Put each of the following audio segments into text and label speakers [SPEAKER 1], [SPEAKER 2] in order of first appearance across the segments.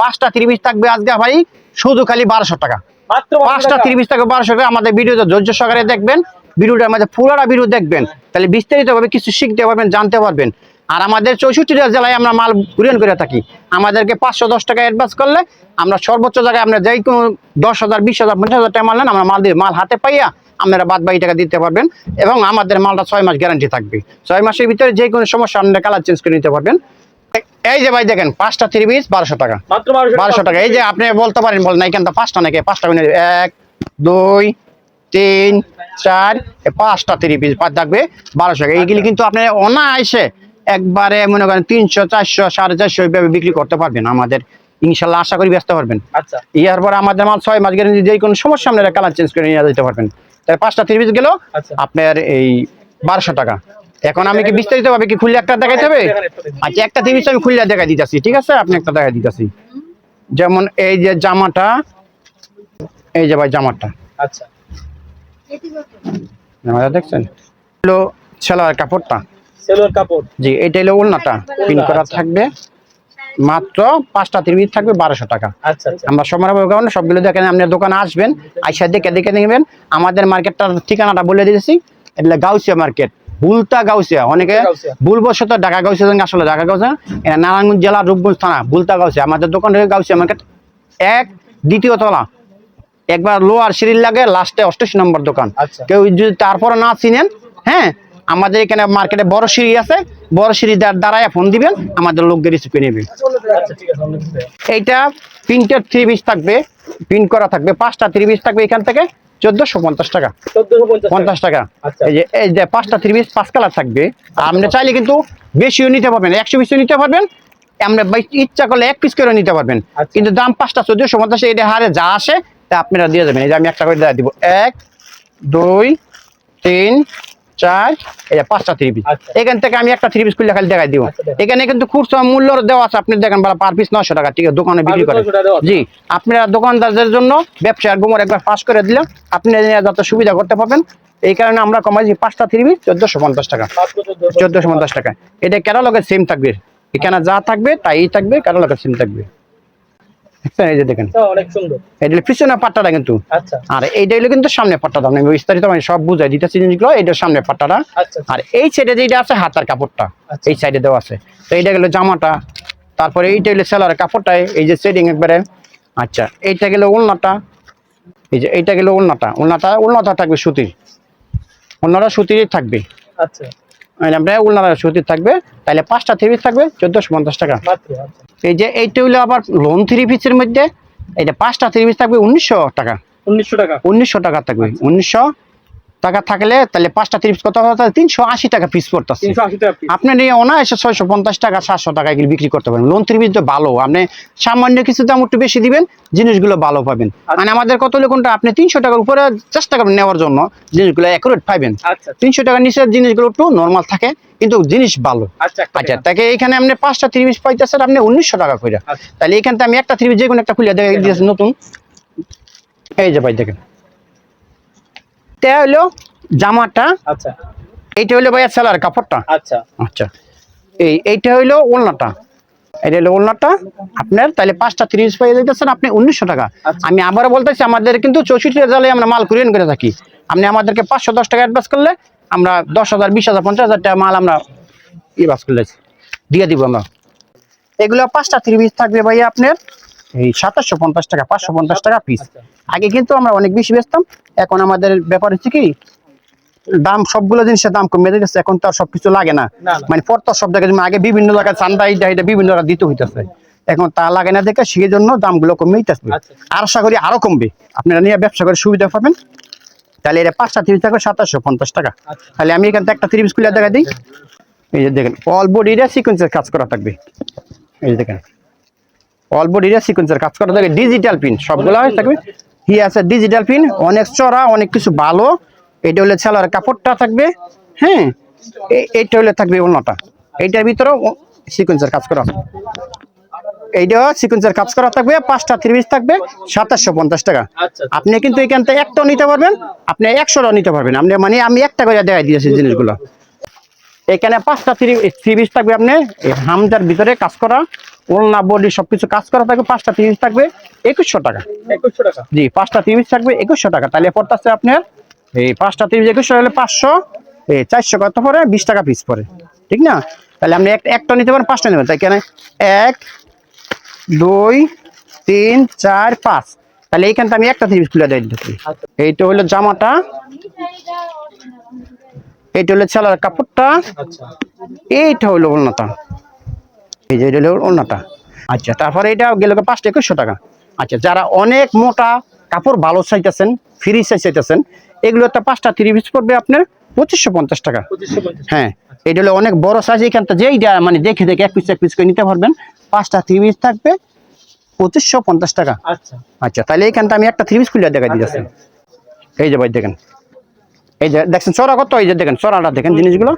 [SPEAKER 1] পাঁচটা ত্রিশ থাকবে আজকে ভাই শুধু খালি বারোশো টাকা। পাঁচটা ত্রিশ টাকা বারোশো টাকা। আমাদের ভিডিওতে ধৈর্য সহকারে দেখবেন। ভিডিওটা আমাদের পুরোটা ভিডিও দেখবেন। তাহলে বিস্তারিত ভাবে কিছু শিখতে পারবেন জানতে পারবেন। আর আমাদের চৌষট্টিটা জেলায় আমরা মাল কুরিয়ান করে থাকি। আমাদেরকে পাঁচশো দশ টাকা অ্যাডভান্স করলে আমরা সর্বোচ্চ জায়গায় আমরা যেই কোনো দশ হাজার বিশ হাজার পঞ্চাশ হাজার টাকা মাল নেন আমরা মাল দিয়ে মাল হাতে পাইয়া আপনারা বাদ বাকি টাকা দিতে পারবেন এবং আমাদের মালটা ছয় মাস গ্যারান্টি থাকবে। ছয় মাসের ভিতরে যে কোনো সমস্যা আপনারা কালার চেঞ্জ করে নিতে পারবেন। এই যে ভাই দেখেন পাঁচটা ত্রিশ বারোশো টাকা।
[SPEAKER 2] বারোশো
[SPEAKER 1] টাকা এই যে আপনি বলতে পারেন বল না এখান তো পাঁচটা নাকি? পাঁচটা মিনিট এক দুই তিন চার পাঁচটা থ্রি পিস পাঁচ থাকবে বারোশো টাকা। এইগুলি কিন্তু আপনি অনায়াসে একবারে মনে করেন তিনশো চারশো সাড়ে চারশো এইভাবে বিক্রি করতে পারবেন আমাদের। ইনশাল্লাহ আশা করি ব্যস্ত পারবেন
[SPEAKER 2] আচ্ছা।
[SPEAKER 1] ইয়ার পর আমাদের মাল ছয় মাস গ্যারেন্টি যে কোনো সমস্যা আপনারা কালার চেঞ্জ করে নিয়ে যেতে পারবেন। তাই পাঁচটা থ্রি পিস গেল
[SPEAKER 2] আচ্ছা।
[SPEAKER 1] আপনার এই বারোশো টাকা। এখন আমি কি বিস্তারিত ভাবে কি খুললে একটা দেখাইতে হবে? আচ্ছা একটা জিনিস আমি খুললে দেখা দিতেছি ঠিক আছে? আপনি একটা দেখা দিতেছি। যেমন এই যে জামাটা এই যে ভাই জামাটা।
[SPEAKER 2] আচ্ছা।
[SPEAKER 1] জামাটা দেখছেন? হলো ছেলার কাপড়টা।
[SPEAKER 2] সেলোর কাপড়।
[SPEAKER 1] জি এটা হলো উলনাটা পিন করা থাকবে। মাত্র পাঁচটা ত্রিশ থাকবে বারোশো টাকা।
[SPEAKER 2] আচ্ছা আচ্ছা।
[SPEAKER 1] আমরা সময় কারণে সবগুলো দেখেন আপনার দোকানে আসবেন আইসা দেখে দেখে নেবেন। আমাদের মার্কেটটার ঠিকানাটা বলে দিয়েছি এটা গাউসিয়া মার্কেট বুলতা গাউসিয়া অনেকে। ভুলবশত ঢাকা গাউসিয়া আসলে ঢাকা গাউসিয়া এটা নারায়ণগঞ্জ জেলা রূপগঞ্জ থানা বুলতা গাউসিয়া আমাদের দোকান থেকে গাউসিয়া মার্কেট এক দ্বিতীয় তলা। একবার লোয়ার সিঁড়ির লাগে লাস্টে অষ্টাশি নম্বর দোকান।
[SPEAKER 2] আচ্ছা।
[SPEAKER 1] কেউ যদি তারপরে না চিনেন হ্যাঁ আমাদের এখানে মার্কেটে বড় সিঁড়ি আছে বড় সিঁড়ি দাঁড়ায় ফোন দিবেন আমাদের লোকদের রিসিভ করে নেবে
[SPEAKER 2] আচ্ছা।
[SPEAKER 1] এইটা প্রিন্টের থ্রি পিস থাকবে প্রিন্ট করা থাকবে পাঁচটা থ্রি পিস থাকবে এখান থেকে। চোদ্দশো পঞ্চাশ টাকা। পঞ্চাশ টাকা।
[SPEAKER 2] আচ্ছা।
[SPEAKER 1] এই যে এই যে পাঁচটা থ্রি পিস পাঁচ কালার থাকবে। আপনি চাইলে কিন্তু বেশিও নিতে পারবেন একশো পিসও নিতে পারবেন। আমরা ইচ্ছা করলে এক পিস করে নিতে পারবেন।
[SPEAKER 2] আচ্ছা।
[SPEAKER 1] কিন্তু দাম পাঁচটা চোদ্দশো পঞ্চাশ এটা হারে যা আসে তা আপনারা দিয়ে দেবেন। এই যে আমি একটা করে দিয়ে দিব। এক দুই তিন চার পাঁচটা থ্রি পিস
[SPEAKER 2] আচ্ছা।
[SPEAKER 1] এখান থেকে আমি একটা থ্রি পিস খুলে খালি দেখাই দিব।
[SPEAKER 2] আচ্ছা,
[SPEAKER 1] এখানে কিন্তু খুচরা মূল্য দেওয়া আছে। আপনি দেখেন পার পিস নশো টাকা ঠিক আছে দোকানে বিক্রি করে।
[SPEAKER 2] 900 টাকা দেওয়া আছে।
[SPEAKER 1] জি আপনারা দোকানদারদের জন্য ব্যবসার গোমর একবার পাস করে দিলাম আপনি যত সুবিধা করতে পারবেন। এই কারণে আমরা কমাইছি পাঁচটা থ্রি পিস চোদ্দশো পঞ্চাশ টাকা। চোদ্দশো পঞ্চাশ। টাকা এটা ক্যাটালগের সেম থাকবে। এখানে যা থাকবে তাই থাকবে ক্যাটালগের সেম থাকবে? এই যে দেখেন।
[SPEAKER 2] আচ্ছা, অনেক সুন্দর।
[SPEAKER 1] এটা পিছনে পাট্টাটা কিন্তু
[SPEAKER 2] আচ্ছা।
[SPEAKER 1] আর এইটা হলো কিন্তু সামনে পাট্টাটা আমি বিস্তারিত আমি সব বুঝাই দিতেছি জিনিসগুলো। এটা সামনে পাট্টাটা
[SPEAKER 2] আচ্ছা
[SPEAKER 1] আর এই সাইডে যেটা আছে হাতার কাপড়টা
[SPEAKER 2] আচ্ছা।
[SPEAKER 1] এই সাইডে দেওয়া আছে। তো এইটা গেল জামাটা। তারপরে এইটা হলো সেলার কাপড়টা। এই যে সেডিং একবারে। আচ্ছা এইটা গেল উলনাটা এই যে এইটা গেল উলনাটা উলনাটা উলনাটা থাকবে সুতির। উলনাটা সুতিরই থাকবে।
[SPEAKER 2] আচ্ছা।
[SPEAKER 1] মানে আপনার সুতির থাকবে তাহলে পাঁচটা থ্রি পিস থাকবে চোদ্দোশো পঞ্চাশ টাকা। এই যে এইটা হইল আবার লোন থ্রি পিসের মধ্যে এটা পাঁচটা থ্রি পিস থাকবে উনিশশো টাকা।
[SPEAKER 2] 1900 টাকা।
[SPEAKER 1] উনিশশো টাকা থাকবে উনিশশো টাকা থাকলে তাহলে পাঁচটা থ্রি কত তিনশো আশি টাকা পিস পড়তেছে।
[SPEAKER 2] 380 টাকা piece।
[SPEAKER 1] আপনি নিয়ে অনায়াসে ছয়শো পঞ্চাশ টাকা সাতশো টাকা এগুলো বিক্রি করতে পারবেন। লোন ত্রিপিস তো ভালো। আপনি সামান্য কিছু দাম একটু বেশি দিবেন জিনিসগুলো ভালো পাবেন। মানে আমাদের কত কোনটা? আপনি তিনশো টাকার উপরে চেষ্টা করবেন নেওয়ার জন্য জিনিসগুলো অ্যাকুরেট পাইবেন।
[SPEAKER 2] আচ্ছা
[SPEAKER 1] তিনশো টাকার নিচের জিনিসগুলো একটু নর্মাল থাকে কিন্তু জিনিস ভালো।
[SPEAKER 2] আচ্ছা
[SPEAKER 1] আচ্ছা। তাকে এখানে আপনি পাঁচটা ত্রিশ পাইতেছেন আপনি উনিশশো টাকা করে
[SPEAKER 2] আচ্ছা।
[SPEAKER 1] তাহলে এখান থেকে আমি একটা ত্রিশ যে কোনো একটা খুলে দেখে দিয়েছি নতুন। এই যে ভাই দেখেন। এটা হলো জামাটা।
[SPEAKER 2] আচ্ছা।
[SPEAKER 1] এইটা হলো ভাইয়া সেলার কাপড়টা।
[SPEAKER 2] আচ্ছা।
[SPEAKER 1] আচ্ছা। এই এইটা হইল ওলনাটা। এটা হলো ওলনাটা। আপনার তাহলে পাঁচটা তিরিশ পেয়ে দিতেছেন আপনি উনিশশো টাকা।
[SPEAKER 2] আচ্ছা।
[SPEAKER 1] আমি আবারও বলতেছি আমাদের কিন্তু চৌষট্টি জালে আমরা মাল কুরিয়ান করে থাকি। আপনি আমাদেরকে পাঁচশো দশ টাকা অ্যাডভান্স করলে আমরা দশ হাজার বিশ হাজার পঞ্চাশ হাজার টাকা মাল আমরা ই বাস করলে দিয়ে দিব আমরা। এগুলো পাঁচটা তিরিশ থাকবে ভাইয়া আপনার। এই সাতাশশো পঞ্চাশ টাকা পাঁচশো পঞ্চাশ টাকা পিস
[SPEAKER 2] আচ্ছা।
[SPEAKER 1] আগে কিন্তু আমরা অনেক বেশি বেচতাম এখন আমাদের ব্যাপার হচ্ছে কি দাম সবগুলো জিনিসের দাম কমে এখন তো আর সবকিছু লাগে না। মানে সব জায়গায় আগে বিভিন্ন জায়গায় চান্দা এইটা এটা বিভিন্ন দিতে হইতেছে। এখন তা লাগে না দেখে সেই জন্য দামগুলো কমে হইতেছে
[SPEAKER 2] আচ্ছা।
[SPEAKER 1] আর আশা করি আরও কমবে। আপনারা নিয়ে ব্যবসা করে সুবিধা পাবেন। তাহলে এটা পাঁচটা তিরিশ থাকবে সাতাশশো পঞ্চাশ টাকা।
[SPEAKER 2] আচ্ছা।
[SPEAKER 1] তাহলে আমি এখান থেকে একটা তিরিশ খুলে দেখা দিই। এই যে দেখেন অল বডিটা সিকোয়েন্সের কাজ করা থাকবে। এই যে দেখেন। অল বডিটা সিকোয়েন্সের কাজ করা থাকবে ডিজিটাল পিন সবগুলো থাকবে। হি আছে। ডিজিটাল পিন অনেক চড়া অনেক কিছু ভালো। এটা হলে ছেলার কাপড়টা থাকবে হ্যাঁ? এইটা হলে থাকবে অন্যটা এইটার ভিতরেও সিকোয়েন্সের কাজ করা এইটা সিকোয়েন্সের কাজ করা থাকবে পাঁচটা ত্রিশ থাকবে সাতাশশো পঞ্চাশ টাকা।
[SPEAKER 2] আচ্ছা
[SPEAKER 1] আপনি কিন্তু এখান থেকে একটাও নিতে পারবেন আপনি একশোটাও নিতে পারবেন। আপনি মানে আমি একটা করে দেখাই দিয়েছি জিনিসগুলো। এখানে পাঁচটা থ্রি থ্রি থাকবে আপনি এই হামজার ভিতরে কাজ করা। ওলনা বডি সবকিছু কাজ করা থাকবে পাঁচটা তিরিশ থাকবে একুশশো টাকা।
[SPEAKER 2] একুশশো টাকা।
[SPEAKER 1] জি পাঁচটা তিরিশ থাকবে একুশশো টাকা। তাহলে পড়তেছে আপনার এই পাঁচটা তিরিশ একুশশো হলে পাঁচশো এই চারশো কত পরে? বিশ টাকা পিস পরে। ঠিক না? তাহলে আপনি এক একটা নিতে পারেন পাঁচটা নেবেন। তাই কেন? এক দুই তিন চার পাঁচ। তাহলে এইখানটা আমি একটা তিরিশ খুলে দিয়ে এইটা হলো জামাটা। এইটা হলো ছেলার কাপড়টা।
[SPEAKER 2] আচ্ছা।
[SPEAKER 1] এইটা হলো ওলনাটা এই যে এটা হলো ওলনাটা আচ্ছা তারপরে এটা গেল পাঁচটা একুশশো টাকা। আচ্ছা যারা অনেক মোটা কাপড় ভালো চাইতেছেন ফ্রি সাইজ চাইতেছেন এগুলো একটা পাঁচটা তিরিশ পিস পড়বে আপনার পঁচিশশো পঞ্চাশ টাকা। হ্যাঁ এটা হলো অনেক বড় সাইজ এখানটা যেই মানে দেখে দেখে এক পিস এক পিস করে নিতে পারবেন। পাঁচটা তিরিশ থাকবে পঁচিশশো পঞ্চাশ টাকা।
[SPEAKER 2] আচ্ছা।
[SPEAKER 1] আচ্ছা তাহলে এইখানটা আমি একটা তিরিশ খুলে দেখা দিয়েছি এই যে ভাই দেখেন। এই যে দেখছেন চড়া কত? এই যে দেখেন চড়াটা দেখেন জিনিসগুলো।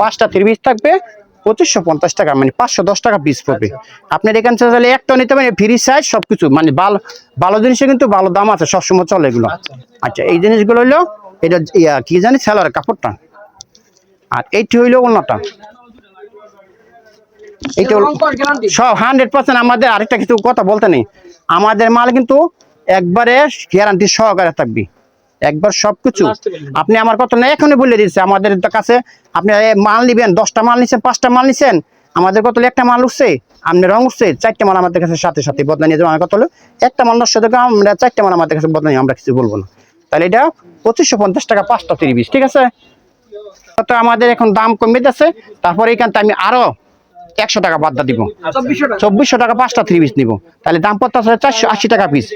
[SPEAKER 1] পাঁচটা তিরিশ থাকবে পঁচিশশো পঞ্চাশ টাকা মানে পাঁচশো দশ টাকা পিস পড়বে। আপনার এখান থেকে তাহলে একটা নিতে পারেন ফ্রি সাইজ সবকিছু মানে ভালো ভালো জিনিসে কিন্তু ভালো দাম আছে সবসময় চলে এগুলো।
[SPEAKER 2] আচ্ছা।
[SPEAKER 1] আচ্ছা এই জিনিসগুলো হইল এটা ইয়া, কি জানি সেলার কাপড়টা। আর এইটি হইল অন্যটা এইটা সব হান্ড্রেড পার্সেন্ট আমাদের আরেকটা কিছু কথা বলতে নেই। আমাদের মাল কিন্তু একবারে গ্যারান্টি সহকারে থাকবে। একবার সবকিছু। আপনি আমার কথা না এখনই বলে দিচ্ছে আমাদের কাছে আপনি মাল নিবেন দশটা মাল নিছেন পাঁচটা মাল নিছেন আমাদের কত একটা মাল উঠছে আপনি রং উঠছে চারটে মাল আমাদের কাছে সাথে সাথে বদলা নিয়ে যাব আমার কত হলো একটা মাল নষ্ট থেকে আমরা চারটে মাল আমাদের কাছে বদলা নিয়ে আমরা কিছু বলব না। তাহলে এটা পঁচিশশো পঞ্চাশ টাকা পাঁচটা তিরিশ ঠিক আছে? তো আমাদের এখন দাম কমে যাচ্ছে তারপরে এখান থেকে আমি আরও একশো টাকা বাদ দিব।
[SPEAKER 2] চব্বিশশো টাকা।
[SPEAKER 1] পাঁচটা থ্রি পিস নিব। তাহলে দাম পড়তে চারশো আশি টাকা পিস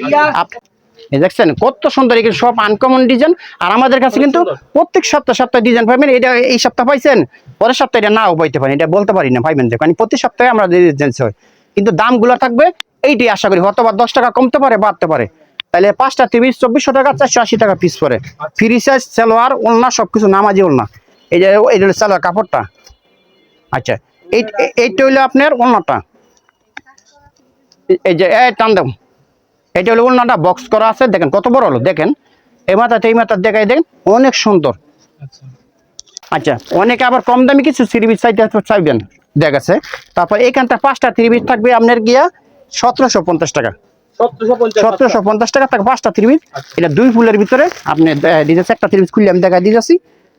[SPEAKER 1] এই দেখছেন কত সুন্দর এগুলো সব আনকমন ডিজাইন আর আমাদের কাছে কিন্তু প্রত্যেক সপ্তাহ সপ্তাহে ডিজাইন পাবেন। এটা এই সপ্তাহ পাইছেন? পরের সপ্তাহে এটা নাও পাইতে পারেন। এটা বলতে পারি না পাইবেন দেখো প্রতি সপ্তাহে আমরা ডিজাইন হয় কিন্তু দামগুলো থাকবে এইটাই আশা করি। হয়তো বা দশ টাকা কমতে পারে বাড়তে পারে। তাহলে পাঁচটা তিরিশ চব্বিশশো টাকা চারশো আশি টাকা পিস পরে। ফ্রি সাইজ সালোয়ার ওলনা সব কিছু নামাজি ওলনা এই যে হলো সালোয়ার কাপড়টা। আচ্ছা এই এই- এইটা হইল আপনার ওলনাটা এই যে এই টান দাও। এটা হলো ওলনাটা বক্স করা আছে দেখেন কত বড় হলো দেখেন। এই মাথাতে এই মাথার দেখাই দেখেন অনেক সুন্দর।
[SPEAKER 2] আচ্ছা।
[SPEAKER 1] আচ্ছা অনেকে আবার কম দামি কিছু থ্রিবিজ চাইতে চাইবেন দেখাচ্ছে। তারপর এইখানটা পাঁচটা থ্রিবিজ থাকবে আপনার গিয়া সতেরোশো পঞ্চাশ টাকা।
[SPEAKER 2] সতেরোশো পঞ্চাশ
[SPEAKER 1] পঞ্চাশ টাকা থাকবে পাঁচটা থ্রিবিজ এটা দুই ফুলের ভিতরে আপনি দিতেছে একটা থ্রিবিজ খুললে আমি দেখা দিতেছি।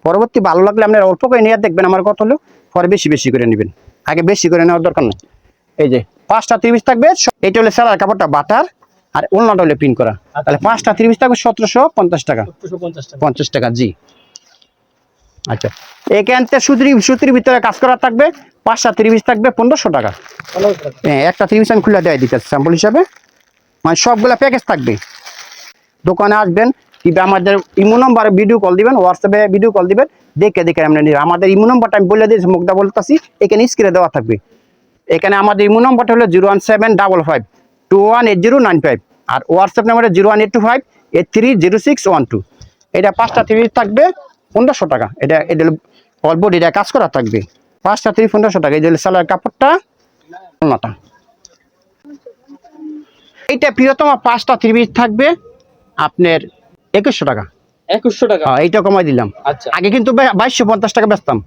[SPEAKER 1] পরবর্তী ভালো লাগলে আপনার অল্প করে নিয়ে দেখবেন আমার কত হলো। পরে বেশি বেশি করে নেবেন। আগে বেশি করে নেওয়ার দরকার নেই। এই যে পাঁচটা ত্রিশ থাকবে এটা হলো হলে স্যালার কাপড়টা বাটার। আর অন্যটা হলে প্রিন্ট করা। তাহলে পাঁচটা ত্রিশ থাকবে সতেরোশো পঞ্চাশ টাকা।
[SPEAKER 2] পঞ্চাশ টাকা।
[SPEAKER 1] জি। আচ্ছা। এখান থেকে সুতির সুতির ভিতরে কাজ করা থাকবে পাঁচটা ত্রিশ থাকবে পনেরোশো টাকা। হ্যাঁ একটা ত্রিশ আমি খুলে দেয় দিতে স্যাম্পল হিসাবে। মানে সবগুলা প্যাকেজ থাকবে। দোকানে আসবেন কিংবা আমাদের ইমো নম্বরে ভিডিও কল দিবেন হোয়াটসঅ্যাপে ভিডিও কল দিবেন দেখে দেখে আমরা নিবেন। আমাদের ইমো নম্বরটা আমি বলে দিয়েছি মুখটা বলতেছি এখানে স্ক্রিনে দেওয়া থাকবে। এখানে আমাদের ইমো নম্বরটা হলো zero one seven double five two one eight zero nine five আর হোয়াটসঅ্যাপ নাম্বারটা zero one eight two five eight three zero six one two এটা পাঁচটা থ্রি থাকবে পনেরোশো টাকা। এটা এটা হলো অল বডিটা কাজ করা থাকবে। পাঁচটা থ্রি পনেরোশো টাকা। এই যে সালার কাপড়টা এইটা প্রিয়তম পাঁচটা থ্রি পিস থাকবে আপনার একুশশো টাকা।
[SPEAKER 2] একুশশো টাকা?
[SPEAKER 1] হ্যাঁ, এইটা কমাই দিলাম।
[SPEAKER 2] আচ্ছা।
[SPEAKER 1] আগে কিন্তু বাইশশো পঞ্চাশ টাকা বেচতাম।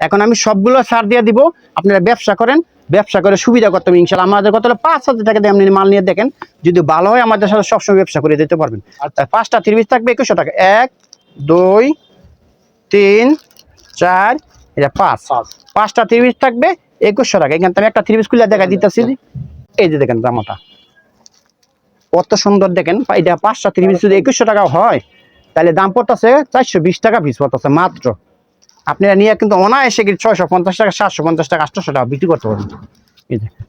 [SPEAKER 1] এখন আমি সবগুলো ছাড় দিয়ে দিব। আপনারা ব্যবসা করেন ব্যবসা করে সুবিধা করতে হবে ইনশাল্লাহ। আমাদের কত হলো পাঁচ হাজার টাকা দিয়ে আপনি মাল নিয়ে দেখেন যদি ভালো হয় আমাদের সাথে সবসময় ব্যবসা করে দিতে পারবেন।
[SPEAKER 2] আচ্ছা।
[SPEAKER 1] আর পাঁচটা থ্রি পিস থাকবে একুশশো টাকা। এক দুই তিন চার এটা পাঁচ।
[SPEAKER 2] পাঁচ।
[SPEAKER 1] পাঁচটা তিরিশ থাকবে একুশশো টাকা। এখান থেকে একটা পিস খুলে দেখা দিতেছি। এই যে দেখেন জামাটা। কত সুন্দর দেখেন। এটা পাঁচটা পিস যদি একুশশো টাকা হয় তাহলে দাম পড়তেছে চারশো বিশ টাকা পিস পড়তেছে মাত্র। আপনারা নিয়ে কিন্তু অনায়াসে কি ছয়শো পঞ্চাশ টাকা সাতশো পঞ্চাশ টাকা আটশোশো টাকা বিক্রি করতে পারবেন।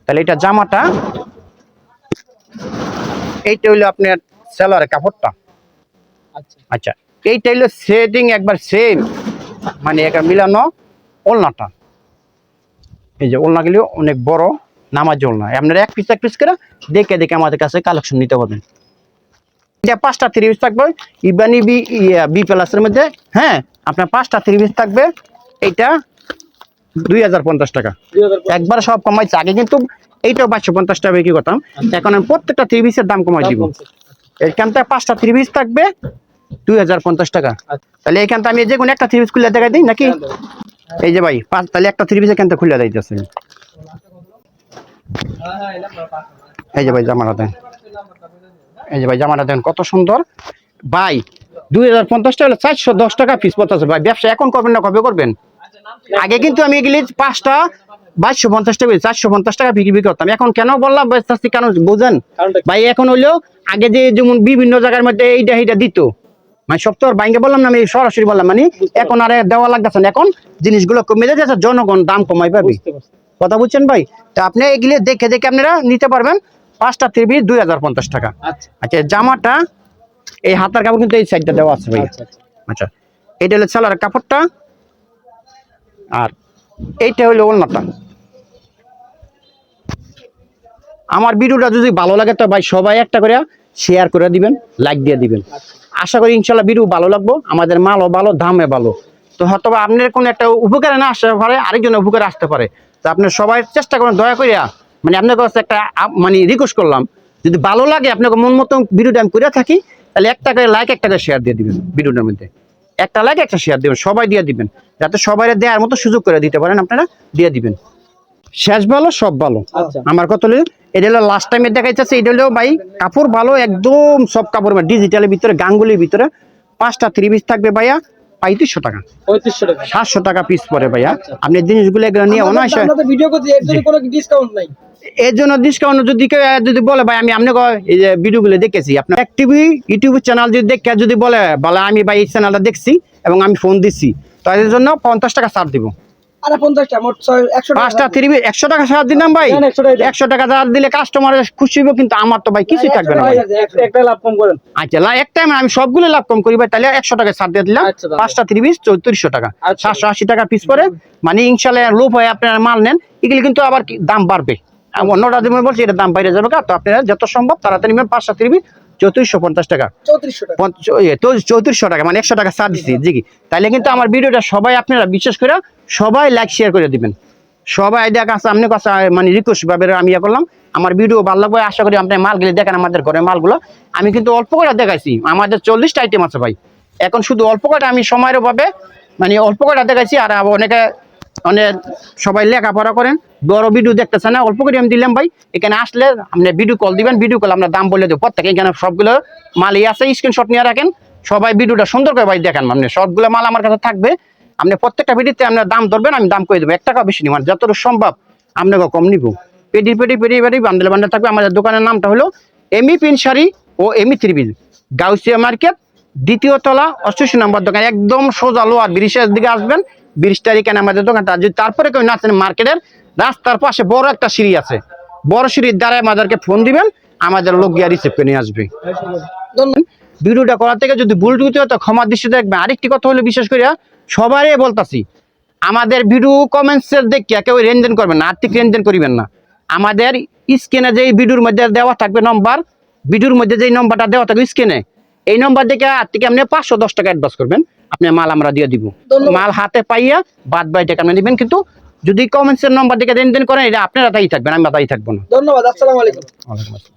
[SPEAKER 1] তাহলে এটা জামাটা এইটা হইল আপনার সেলারের কাপড়টা।
[SPEAKER 2] আচ্ছা।
[SPEAKER 1] আচ্ছা এইটা হইল সেটিং একবার সেম মানে একটা মিলানো ওলনাটা। এই যে ওলনাগুলিও অনেক বড় নামাজ ওলনা। আপনারা এক পিস এক পিস করে দেখে দেখে আমাদের কাছে কালেকশন নিতে পারবেন। এটা পাঁচটা থ্রি পিস থাকবে। ইবানি বি বি প্লাসের মধ্যে হ্যাঁ আপনার পাঁচটা থ্রি পিস থাকবে। এইটা দুই হাজার পঞ্চাশ টাকা। একবার সব কমাইছে। আগে কিন্তু এইটাও পাঁচশো পঞ্চাশ টাকা বিক্রি করতাম। এখন আমি প্রত্যেকটা থ্রি পিসের দাম কমাই দিব।
[SPEAKER 2] পঞ্চাশ।
[SPEAKER 1] এখান পাঁচটা থ্রি পিস থাকবে দুই হাজার পঞ্চাশ টাকা।
[SPEAKER 2] আচ্ছা।
[SPEAKER 1] তাহলে এখান থেকে আমি যে কোনো একটা থ্রি পিস খুলে দেখাই দিই নাকি? এই যে ভাই পাঁচ তাহলে একটা থ্রি পিস এখান থেকে খুলে দিতেছে এই যে ভাই দেন এই যে ভাই জামাটা দেন কত সুন্দর। ভাই দুই হাজার পঞ্চাশ টাকা হলে চারশো দশ টাকা পিস পড়তেছে। ভাই ব্যবসা এখন করবেন না কবে করবেন? আগে কিন্তু আমি এগুলি পাঁচটা বাইশশো পঞ্চাশ টাকা চারশো পঞ্চাশ টাকা বিক্রি করতাম। এখন কেন বললাম বেচতেছি কেন বুঝেন? ভাই এখন হইলেও আগে যে যেমন বিভিন্ন জায়গার মধ্যে এইটা এইটা দিত। মানে সব তো আর বাইঙ্গে বললাম না আমি সরাসরি বললাম মানে এখন আর দেওয়া লাগতেছে না। এখন জিনিসগুলো কমে যাচ্ছে জনগণ দাম কমাই পাবি। কথা বুঝছেন ভাই? তা আপনি এগুলি দেখে দেখে আপনারা নিতে পারবেন। পাঁচটা থ্রি দুই হাজার পঞ্চাশ টাকা।
[SPEAKER 2] আচ্ছা।
[SPEAKER 1] আচ্ছা জামাটা এই হাতার কাপড় কিন্তু এই সাইডটা দেওয়া আছে ভাই
[SPEAKER 2] আচ্ছা আচ্ছা।
[SPEAKER 1] আচ্ছা এটা হলো সালার কাপড়টা। আর এইটা হলো ওলনাটা। আমার ভিডিওটা যদি ভালো লাগে তো ভাই সবাই একটা করে শেয়ার করে দিবেন লাইক দিয়ে দিবেন। আশা করি ইনশাল্লাহ ভিডিও ভালো লাগবো আমাদের মালও ভালো দামে ভালো। তো হয়তো আপনার কোনো একটা উপকারে না আসতে পারে আরেকজনের উপকারে আসতে পারে। তো আপনি সবাই চেষ্টা করেন দয়া করিয়া মানে আপনার কাছে একটা মানে রিকোয়েস্ট করলাম যদি ভালো লাগে আপনাকে মন মতো ভিডিওটা আমি করে থাকি তাহলে একটা করে লাইক একটা করে শেয়ার দিয়ে দিবেন ভিডিওটার মধ্যে। একটা লাইক একটা শেয়ার দিবেন সবাই দিয়ে দিবেন যাতে সবাই দেওয়ার মতো সুযোগ করে দিতে পারেন আপনারা দিয়ে দিবেন। শেষ ভালো সব ভালো।
[SPEAKER 2] আচ্ছা।
[SPEAKER 1] আমার হলো এটা হলো লাস্ট টাইমে দেখাইতেছে এটা হলো ভাই কাপড় ভালো একদম সব কাপড় ডিজিটালের ভিতরে গাঙ্গুলির ভিতরে পাঁচটা থ্রি পিস থাকবে ভাইয়া পঁয়ত্রিশশো টাকা।
[SPEAKER 2] পঁয়ত্রিশশো টাকা।
[SPEAKER 1] সাতশো টাকা পিস পড়ে ভাইয়া। আপনি জিনিসগুলো এগুলো নিয়ে অনায়াসে
[SPEAKER 3] ভিডিও কোনো ডিসকাউন্ট নাই?
[SPEAKER 1] এর জন্য ডিসকাউন্ট যদি কেউ যদি বলে ভাই আমি আপনাকে এই যে ভিডিওগুলো দেখেছি আপনার এক টিভি ইউটিউব চ্যানেল যদি দেখে যদি বলে বলে আমি ভাই এই চ্যানেলটা দেখছি এবং আমি ফোন দিচ্ছি তাদের জন্য পঞ্চাশ টাকা ছাড় দিব।
[SPEAKER 3] একশো টাকা
[SPEAKER 1] পাঁচটা থ্রি একশো টাকা ছাড় দিলাম ভাই।
[SPEAKER 2] 100 টাকা
[SPEAKER 1] একশো টাকা ছাড় দিলে কাস্টমার খুশি হবে কিন্তু আমার তো ভাই কিছুই থাকবে না ভাই।
[SPEAKER 2] ভাই, এক- একটা লাভ কম করেন।
[SPEAKER 1] আচ্ছা লা- এক টাইম আমি সবগুলো লাভ কম করি ভাই তাহলে একশো টাকা ছাড় দিয়ে দিলাম।
[SPEAKER 2] আচ্ছা।
[SPEAKER 1] পাঁচটা থ্রি পিস চৌত্রিশশো টাকা।
[SPEAKER 2] আচ্ছা।
[SPEAKER 1] সাতশো আশি টাকা পিস পরে মানে ইনশাল্লাহ লোভ হয়ে আপনারা মাল নেন এগুলি কিন্তু আবার কি দাম বাড়বে। অন্যটা দিন বলছি এটা দাম বাইরে যাবে তো আপনারা যত সম্ভব তাড়াতাড়ি নেবেন থ্রি পিস চৌত্রিশশো পঞ্চাশ টাকা।
[SPEAKER 3] চৌত্রিশশো টাকা।
[SPEAKER 1] পঞ্চ- ইয়ে, চৌত্রিশশো টাকা মানে একশো টাকা ছাড় দিচ্ছি জি কি? তাহলে কিন্তু আমার ভিডিওটা সবাই আপনারা বিশেষ করে সবাই লাইক শেয়ার করে দিবেন। সবাই দেখা আছে আপনি কাছে মানে রিকোয়েস্ট ভাবে আমি ইয়ে করলাম। আমার ভিডিও ভালো লাগবে আশা করি আপনি মালগুলি দেখেন আমাদের ঘরের মালগুলো। আমি কিন্তু অল্প করে দেখাইছি আমাদের চল্লিশটা আইটেম আছে ভাই। এখন শুধু অল্প কটা আমি সময়ের অভাবে মানে অল্প কটা দেখাইছি আর অনেকে অনেক সবাই লেখাপড়া করেন। বড় ভিডিও দেখতেছে না, অল্প করে আমি দিলাম ভাই। এখানে আসলে আপনি ভিডিও কল দিবেন ভিডিও কল আমরা দাম বলে দেবো। প্রত্যেকে এখানে সবগুলো মালই আছে স্ক্রিনশট নিয়ে রাখেন। সবাই ভিডিওটা সুন্দর করে ভাই দেখেন আপনি। সবগুলো মাল আমার কাছে থাকবে। আপনি প্রত্যেকটা ভিডিওতে আপনার দাম ধরবেন, আমি দাম করে দেবো। এক টাকা বেশি মানে যতটুকু সম্ভব আপনাকে কম নিব। পেডি পেডি পেডি পেটি, বান্ডেল বান্ডেল থাকবে। আমাদের দোকানের নামটা হলো এমি পিন শাড়ি ও এমি ত্রিবিল গাউসিয়া মার্কেট, দ্বিতীয় তলা, অষ্টআশি নম্বর দোকান। একদম সোজা লোয়ার ব্রিজের দিকে আসবেন। ব্রিজ তারিখানে আমাদের দোকানটা। যদি তারপরে কেউ নাচেন মার্কেটের, রাস্তার পাশে বড় একটা সিঁড়ি আছে। বড় সিঁড়ির দ্বারা আমাদেরকে ফোন দিবেন, আমাদের লোক গিয়ে রিসিভ করে নিয়ে আসবে। ভিডিওটা করার থেকে যদি ভুল ত্রুটি হয়, তো ক্ষমা দৃষ্টি দেখবেন। আরেকটি কথা হলো বিশেষ করে সবারই বলতাছি, আমাদের ভিডিও কমেন্টসের দেখিয়া কেউ লেনদেন করবেন না, আর্থিক লেনদেন করিবেন না। আমাদের স্ক্রিনে যে ভিডিওর মধ্যে দেওয়া থাকবে নম্বর ভিডিওর মধ্যে যে নম্বরটা দেওয়া থাকবে স্ক্রিনে এই নম্বর থেকে আর থেকে আপনি পাঁচশো দশ টাকা অ্যাডভান্স করবেন। আপনি মাল আমরা দিয়ে দিব। মাল হাতে পাইয়া বাদ বাই টাকা আপনি দিবেন কিন্তু যদি কমেন্টসের নম্বর থেকে দেন দেন করেন এটা আপনারা তাই থাকবেন আমি তাই থাকব না।
[SPEAKER 3] ধন্যবাদ আসসালামু আলাইকুম।
[SPEAKER 1] ওয়ালাইকুম আসসালাম।